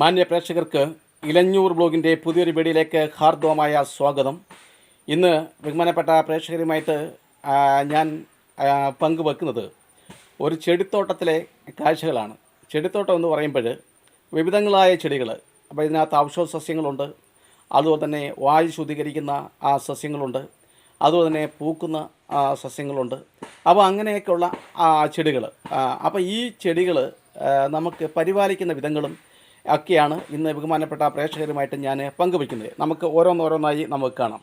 മാന്യ പ്രേക്ഷകർക്ക് ഇലഞ്ഞൂർ ബ്ലോഗിന്റെ പുതിയൊരു വീഡിയോയിലേക്ക് ഹാർദവമായ സ്വാഗതം. ഇന്ന് ബഹുമാനപ്പെട്ട പ്രേക്ഷകരുമായിട്ട് ഞാൻ പങ്കുവെക്കുന്നത് ഒരു ചെടിത്തോട്ടത്തിലെ കാഴ്ചകളാണ്. ചെടിത്തോട്ടം എന്ന് പറയുമ്പോൾ വിവിധങ്ങളായ ചെടികൾ അപ്പോൾ ഇതിനകത്ത് ഔഷധ സസ്യങ്ങളുണ്ട് അതുപോലെ തന്നെ വായു ശുദ്ധീകരിക്കുന്ന ആ സസ്യങ്ങളുണ്ട് അതുപോലെ തന്നെ പൂക്കുന്ന സസ്യങ്ങളുണ്ട്. അപ്പോൾ അങ്ങനെയൊക്കെയുള്ള ചെടികൾ അപ്പോൾ ഈ ചെടികൾ നമുക്ക് പരിപാലിക്കുന്ന വിധങ്ങളും ഒക്കെയാണ് ഇന്ന് ബഹുമാനപ്പെട്ട പ്രേക്ഷകരുമായിട്ട് ഞാൻ പങ്കുവയ്ക്കുന്നത്. നമുക്ക് ഓരോന്നോരോന്നായി നമുക്ക് കാണാം.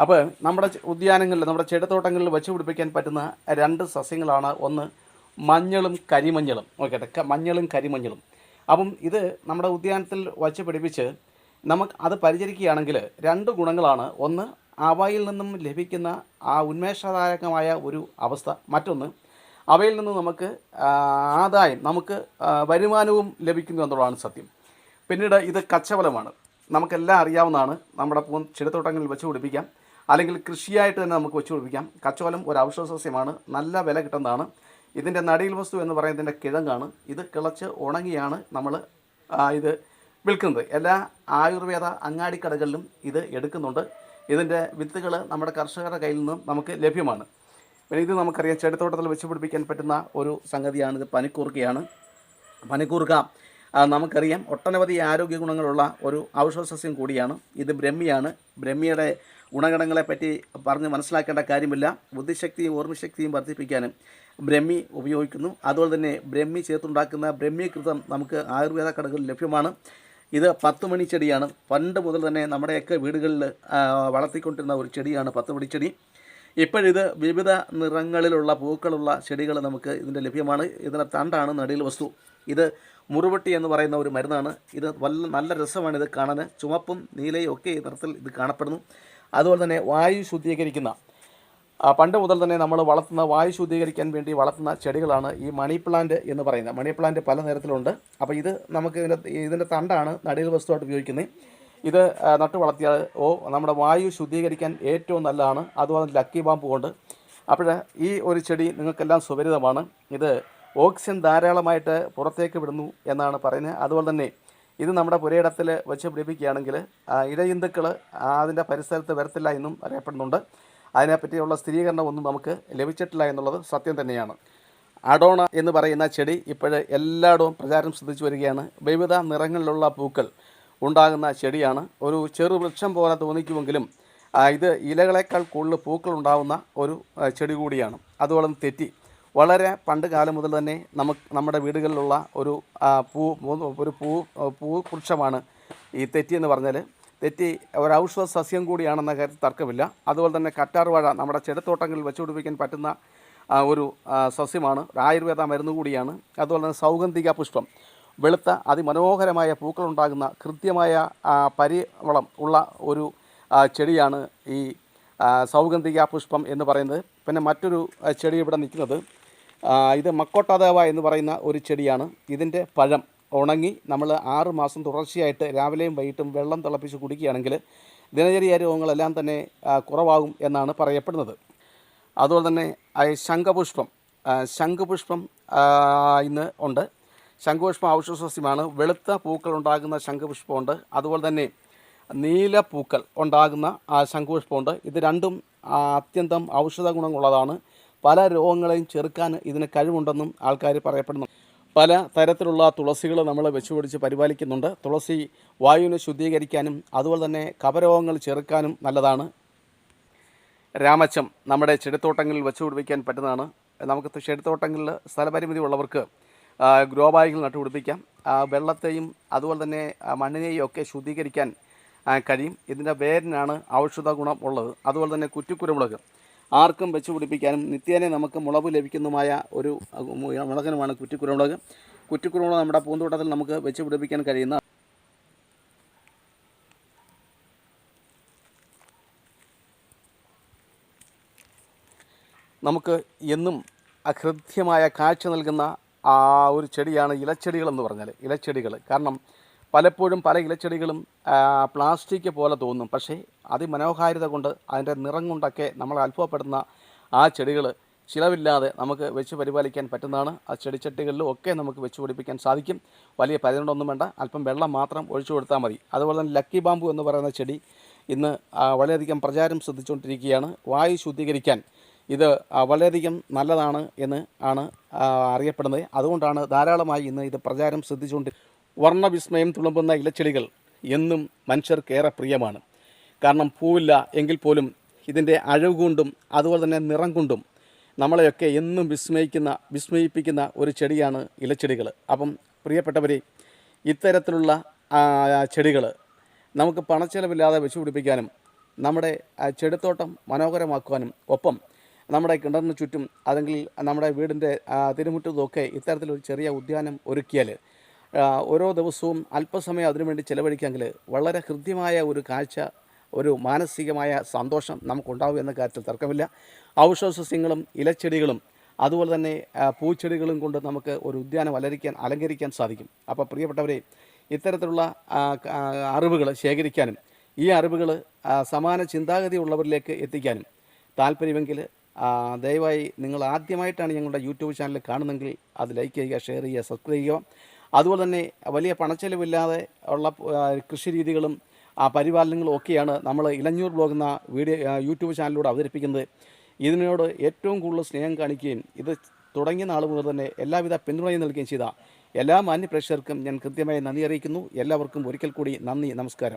അപ്പോൾ നമ്മുടെ ഉദ്യാനങ്ങളിൽ നമ്മുടെ ചെടിത്തോട്ടങ്ങളിൽ വെച്ച് പിടിപ്പിക്കാൻ പറ്റുന്ന രണ്ട് സസ്യങ്ങളാണ്. ഒന്ന് മഞ്ഞളും കരിമഞ്ഞളും. ഓക്കെ മഞ്ഞളും കരിമഞ്ഞളും. അപ്പം ഇത് നമ്മുടെ ഉദ്യാനത്തിൽ വച്ച് പിടിപ്പിച്ച് നമുക്ക് അത് പരിചരിക്കുകയാണെങ്കിൽ രണ്ട് ഗുണങ്ങളാണ്. ഒന്ന് അവയിൽ നിന്നും ലഭിക്കുന്ന ആ ഉന്മേഷദായകമായ ഒരു അവസ്ഥ. മറ്റൊന്ന് അവയിൽ നിന്ന് നമുക്ക് ആദായം നമുക്ക് വരുമാനവും ലഭിക്കുന്നു എന്നുള്ളതാണ് സത്യം. പിന്നീട് ഇത് കച്ചവലമാണ്. നമുക്കെല്ലാം അറിയാവുന്നതാണ്. നമ്മുടെ പൂ ചെടിത്തോട്ടങ്ങളിൽ വെച്ച് പിടിപ്പിക്കാം. അല്ലെങ്കിൽ കൃഷിയായിട്ട് തന്നെ നമുക്ക് വെച്ച് പിടിപ്പിക്കാം. കച്ചോലം ഒരു ഔഷധ സസ്യമാണ്. നല്ല വില കിട്ടുന്നതാണ്. ഇതിന്റെ നടിയിൽ വസ്തു എന്ന് പറയുന്നതിന്റെ കിഴങ്ങാണ്. ഇത് കിളച്ച് ഉണങ്ങിയാണ് നമ്മൾ ഇത് വിൽക്കുന്നത്. എല്ലാ ആയുർവേദ അങ്ങാടിക്കടകളിലും ഇത് എടുക്കുന്നുണ്ട്. ഇതിന്റെ വിത്തുകൾ നമ്മുടെ കർഷകരുടെ കയ്യിൽ നിന്നും നമുക്ക് ലഭ്യമാണ്. പിന്നെ ഇത് നമുക്കറിയാം ചെടിത്തോട്ടത്തിൽ വെച്ച് പിടിപ്പിക്കാൻ പറ്റുന്ന ഒരു സംഗതിയാണ് ഇത്. പനിക്കൂർക്കയാണ്. പനിക്കൂർക്ക നമുക്കറിയാം ഒട്ടനവധി ആരോഗ്യ ഗുണങ്ങളുള്ള ഒരു ഔഷധ സസ്യം കൂടിയാണ്. ഇത് ബ്രഹ്മിയാണ്. ബ്രഹ്മിയുടെ ഗുണഗണങ്ങളെപ്പറ്റി പറഞ്ഞ് മനസ്സിലാക്കേണ്ട കാര്യമില്ല. ബുദ്ധിശക്തിയും ഓർമ്മശക്തിയും വർദ്ധിപ്പിക്കാനും ബ്രഹ്മി ഉപയോഗിക്കുന്നു. അതുപോലെ തന്നെ ബ്രഹ്മി ചേർത്തുണ്ടാക്കുന്ന ബ്രഹ്മീകൃതം നമുക്ക് ആയുർവേദ കടകളിൽ ലഭ്യമാണ്. ഇത് പത്ത് മണി ചെടിയാണ്. പണ്ട് മുതൽ തന്നെ നമ്മുടെയൊക്കെ വീടുകളിൽ വളർത്തിക്കൊണ്ടിരുന്ന ഒരു ചെടിയാണ് പത്ത് മണിച്ചെടി ചെടി. ഇപ്പോഴിത് വിവിധ നിറങ്ങളിലുള്ള പൂക്കളുള്ള ചെടികൾ നമുക്ക് ഇതിന്റെ ലഭ്യമാണ്. ഇതിന്റെ തണ്ടാണ് നടിയിൽ വസ്തു. ഇത് മുറുവട്ടി എന്ന് പറയുന്ന ഒരു മരുന്നാണ്. ഇത് വല്ല നല്ല രസമാണ് ഇത് കാണാൻ ചുമപ്പും നീലയും ഒക്കെ ഈ നിറത്തിൽ ഇത് കാണപ്പെടുന്നു. അതുപോലെ തന്നെ വായു ശുദ്ധീകരിക്കുന്ന പണ്ട് മുതൽ തന്നെ നമ്മൾ വളർത്തുന്ന വായു ശുദ്ധീകരിക്കാൻ വേണ്ടി വളർത്തുന്ന ചെടികളാണ് ഈ മണി പ്ലാന്റ് എന്ന് പറയുന്നത്. മണി പ്ലാന്റ് പല നിരത്തിലുണ്ട് അപ്പോൾ ഇത് നമുക്ക് ഇതിന്റെ ഇതിന്റെ തണ്ടാണ് നടിയിൽ വസ്തുവായിട്ട് ഉപയോഗിക്കുന്നത്. ഇത് നട്ടു വളർത്തിയാൽ ഓ നമ്മുടെ വായു ശുദ്ധീകരിക്കാൻ ഏറ്റവും നല്ലതാണ്. അതുപോലെ ലക്കി ബാമ്പ് കൊണ്ട്. അപ്പോൾ ഈ ഒരു ചെടി നിങ്ങൾക്കെല്ലാം സുപരിതമാണ് ഇത് ഓക്സിജൻ ധാരാളമായിട്ട് പുറത്തേക്ക് വിടുന്നു എന്നാണ് പറയുന്നത്. അതുപോലെ തന്നെ ഇത് നമ്മുടെ പുരയിടത്തിൽ വെച്ച് പിടിപ്പിക്കുകയാണെങ്കിൽ ഇഴജന്തുക്കൾ അതിന്റെ പരിസരത്ത് വരത്തില്ല എന്നും അറിയപ്പെടുന്നുണ്ട്. അതിനെപ്പറ്റിയുള്ള സ്ഥിരീകരണം ഒന്നും നമുക്ക് ലഭിച്ചിട്ടില്ല എന്നുള്ളത് സത്യം തന്നെയാണ്. അഡോണ എന്ന് പറയുന്ന ചെടി ഇപ്പോൾ എല്ലായിടവും പ്രചാരം ശ്രദ്ധിച്ചു വരികയാണ്. വിവിധ നിറങ്ങളിലുള്ള പൂക്കൾ ഉണ്ടാകുന്ന ചെടിയാണ്. ഒരു ചെറുവൃക്ഷം പോലെ തോന്നിക്കുമെങ്കിലും ഇത് ഇലകളേക്കാൾ കൂടുതൽ പൂക്കൾ ഉണ്ടാകുന്ന ഒരു ചെടി കൂടിയാണ്. അതുപോലെ തെറ്റി. വളരെ പണ്ട് കാലം മുതൽ തന്നെ നമുക്ക് നമ്മുടെ വീടുകളിലുള്ള ഒരു പൂ ഒരു പൂ പൂ വൃക്ഷമാണ് ഈ തെറ്റി എന്ന് പറഞ്ഞാൽ തെറ്റി ഒരു ഔഷധ സസ്യം കൂടിയാണെന്ന കാര്യത്തിൽ തർക്കമില്ല. അതുപോലെ തന്നെ കറ്റാർവാഴ നമ്മുടെ ചെടിത്തോട്ടങ്ങളിൽ വെച്ചുപിടിപ്പിക്കാൻ പറ്റുന്ന ഒരു സസ്യമാണ്. ആയുർവേദ മരുന്ന് കൂടിയാണ്. അതുപോലെ തന്നെ സൗഗന്ധിക പുഷ്പം. വെളുത്ത അതിമനോഹരമായ പൂക്കൾ ഉണ്ടാകുന്ന കൃത്യമായ പരിവളം ഉള്ള ഒരു ചെടിയാണ് ഈ സൗഗന്ധിക പുഷ്പം എന്ന് പറയുന്നത്. പിന്നെ മറ്റൊരു ചെടി ഇവിടെ നിൽക്കുന്നത് ഇത് മക്കോട്ടാദേവ എന്ന് പറയുന്ന ഒരു ചെടിയാണ്. ഇതിന്റെ പഴം ഉണങ്ങി നമ്മൾ ആറ് മാസം തുടർച്ചയായിട്ട് രാവിലെയും വൈകിട്ടും വെള്ളം തിളപ്പിച്ച് കുടിക്കുകയാണെങ്കിൽ ദിനചര്യ രോഗങ്ങളെല്ലാം തന്നെ കുറവാകും എന്നാണ് പറയപ്പെടുന്നത്. അതുപോലെ തന്നെ ശംഖപുഷ്പം ശംഖുപുഷ്പം ഇന്ന് ഉണ്ട്. ശംഖുപുഷ്പം ഔഷധസസ്യമാണ്. വെളുത്ത പൂക്കൾ ഉണ്ടാകുന്ന ശംഖുപുഷ്പമുണ്ട്. അതുപോലെ തന്നെ നീല പൂക്കൾ ഉണ്ടാകുന്ന ശംഖുപുഷ്പമുണ്ട്. ഇത് രണ്ടും അത്യന്തം ഔഷധ ഗുണങ്ങളുള്ളതാണ്. പല രോഗങ്ങളെയും ചെറുക്കാൻ ഇതിന് കഴിവുണ്ടെന്നും ആൾക്കാർ പറയപ്പെടുന്നു. പല തരത്തിലുള്ള തുളസികൾ നമ്മൾ വെച്ചുപിടിച്ച് പരിപാലിക്കുന്നുണ്ട്. തുളസി വായുവിനെ ശുദ്ധീകരിക്കാനും അതുപോലെ തന്നെ കപരോഗങ്ങൾ ചെറുക്കാനും നല്ലതാണ്. രാമച്ചം നമ്മുടെ ചെടിത്തോട്ടങ്ങളിൽ വെച്ചുപിടിപ്പിക്കാൻ പറ്റുന്നതാണ്. നമുക്ക് ചെടിത്തോട്ടങ്ങളിൽ സ്ഥലപരിമിതി ഉള്ളവർക്ക് ഗ്രോ ബാഗുകൾ നട്ടുപിടിപ്പിക്കാം. പിടിപ്പിക്കാം വെള്ളത്തെയും അതുപോലെ തന്നെ മണ്ണിനെയും ഒക്കെ ശുദ്ധീകരിക്കാൻ കഴിയും. ഇതിന്റെ വേരിനാണ് ഔഷധ ഗുണം ഉള്ളത്. അതുപോലെ തന്നെ കുറ്റിക്കുരുമുളക് ആർക്കും വെച്ച് പിടിപ്പിക്കാനും നിത്യേന നമുക്ക് മുളവ് ലഭിക്കുന്നതുമായ ഒരു മുളകനുമാണ് കുറ്റിക്കുരുമുളക്. കുറ്റിക്കുരുമുളക് നമ്മുടെ പൂന്തോട്ടത്തിൽ നമുക്ക് വെച്ച് പിടിപ്പിക്കാൻ കഴിയുന്ന നമുക്ക് എന്നും അഹൃദ്യമായ കാഴ്ച നൽകുന്ന ആ ഒരു ചെടിയാണ് ഇലച്ചെടികൾ എന്ന് പറഞ്ഞാൽ ഇലച്ചെടികൾ. കാരണം പലപ്പോഴും പല ഇലച്ചെടികളും പ്ലാസ്റ്റിക് പോലെ തോന്നും. പക്ഷേ അതിമനോഹാരിത കൊണ്ട് അതിന്റെ നിറം കൊണ്ടൊക്കെ നമ്മൾ അത്ഭുതപ്പെടുന്ന ആ ചെടികൾ ചിലവില്ലാതെ നമുക്ക് വെച്ച് പരിപാലിക്കാൻ പറ്റുന്നതാണ്. ആ ചെടിച്ചട്ടികളിലും ഒക്കെ നമുക്ക് വെച്ച് പിടിപ്പിക്കാൻ സാധിക്കും. വലിയ പരിചരണമൊന്നും വേണ്ട. അല്പം വെള്ളം മാത്രം ഒഴിച്ചു കൊടുത്താൽ മതി. അതുപോലെ തന്നെ ലക്കി ബാമ്പു എന്ന് പറയുന്ന ചെടി ഇന്ന് വളരെയധികം പ്രചാരം ശ്രദ്ധിച്ചുകൊണ്ടിരിക്കുകയാണ്. വായു ശുദ്ധീകരിക്കാൻ ഇത് വളരെയധികം നല്ലതാണ് എന്ന് ആണ് അറിയപ്പെടുന്നത്. അതുകൊണ്ടാണ് ധാരാളമായി ഇന്ന് ഇത് പ്രചാരം ശ്രദ്ധിച്ചുകൊണ്ട് വർണവിസ്മയം തുളുമ്പുന്ന ഇലച്ചെടികൾ എന്നും മനുഷ്യർക്കേറെ പ്രിയമാണ്. കാരണം പൂവില്ല എങ്കിൽ പോലും ഇതിന്റെ അഴവ് കൊണ്ടും അതുപോലെ തന്നെ നിറം കൊണ്ടും നമ്മളെയൊക്കെ എന്നും വിസ്മയിക്കുന്ന വിസ്മയിപ്പിക്കുന്ന ഒരു ചെടിയാണ് ഇലച്ചെടികൾ അപ്പം പ്രിയപ്പെട്ടവരെ ഇത്തരത്തിലുള്ള ചെടികൾ നമുക്ക് പണച്ചെലവില്ലാതെ വെച്ചുപിടിപ്പിക്കാനും നമ്മുടെ ചെടിത്തോട്ടം മനോഹരമാക്കുവാനും ഒപ്പം നമ്മുടെ കിണറിന് ചുറ്റും അല്ലെങ്കിൽ നമ്മുടെ വീടിന്റെ തിരുമുറ്റത്തുമൊക്കെ ഇത്തരത്തിലൊരു ചെറിയ ഉദ്യാനം ഒരുക്കിയാൽ ഓരോ ദിവസവും അല്പസമയം അതിനുവേണ്ടി ചിലവഴിക്കാമെങ്കിൽ വളരെ ഹൃദ്യമായ ഒരു കാഴ്ച ഒരു മാനസികമായ സന്തോഷം നമുക്കുണ്ടാവും എന്ന കാര്യത്തിൽ തർക്കമില്ല. ഔഷധസസ്യങ്ങളും ഇലച്ചെടികളും അതുപോലെ തന്നെ പൂച്ചെടികളും കൊണ്ട് നമുക്ക് ഒരു ഉദ്യാനം അലരിക്കാൻ അലങ്കരിക്കാൻ സാധിക്കും. അപ്പോൾ പ്രിയപ്പെട്ടവരെ ഇത്തരത്തിലുള്ള അറിവുകൾ ശേഖരിക്കാനും ഈ അറിവുകൾ സമാന ചിന്താഗതി ഉള്ളവരിലേക്ക് എത്തിക്കാനും താല്പര്യമെങ്കിൽ ദയവായി നിങ്ങൾ ആദ്യമായിട്ടാണ് ഞങ്ങളുടെ യൂട്യൂബ് ചാനൽ കാണുന്നെങ്കിൽ അത് ലൈക്ക് ചെയ്യുക ഷെയർ ചെയ്യുക സബ്സ്ക്രൈബ് ചെയ്യുക. അതുപോലെ തന്നെ വലിയ പണച്ചെലവില്ലാതെ ഉള്ള കൃഷി രീതികളും ആ പരിപാലനങ്ങളും ഒക്കെയാണ് നമ്മൾ ഇലഞ്ഞൂർ ബ്ലോഗ് എന്ന വീഡിയോ യൂട്യൂബ് ചാനലിലൂടെ അവതരിപ്പിക്കുന്നത്. ഇതിനോട് ഏറ്റവും കൂടുതൽ സ്നേഹം കാണിക്കുകയും ഇത് തുടങ്ങിയ നാൾ മുതൽ തന്നെ എല്ലാവിധ പിന്തുണയും നൽകുകയും ചെയ്ത എല്ലാ മാന്യപ്രേക്ഷകർക്കും ഞാൻ കൃത്യമായി നന്ദി അറിയിക്കുന്നു. എല്ലാവർക്കും ഒരിക്കൽ കൂടി നന്ദി നമസ്കാരം.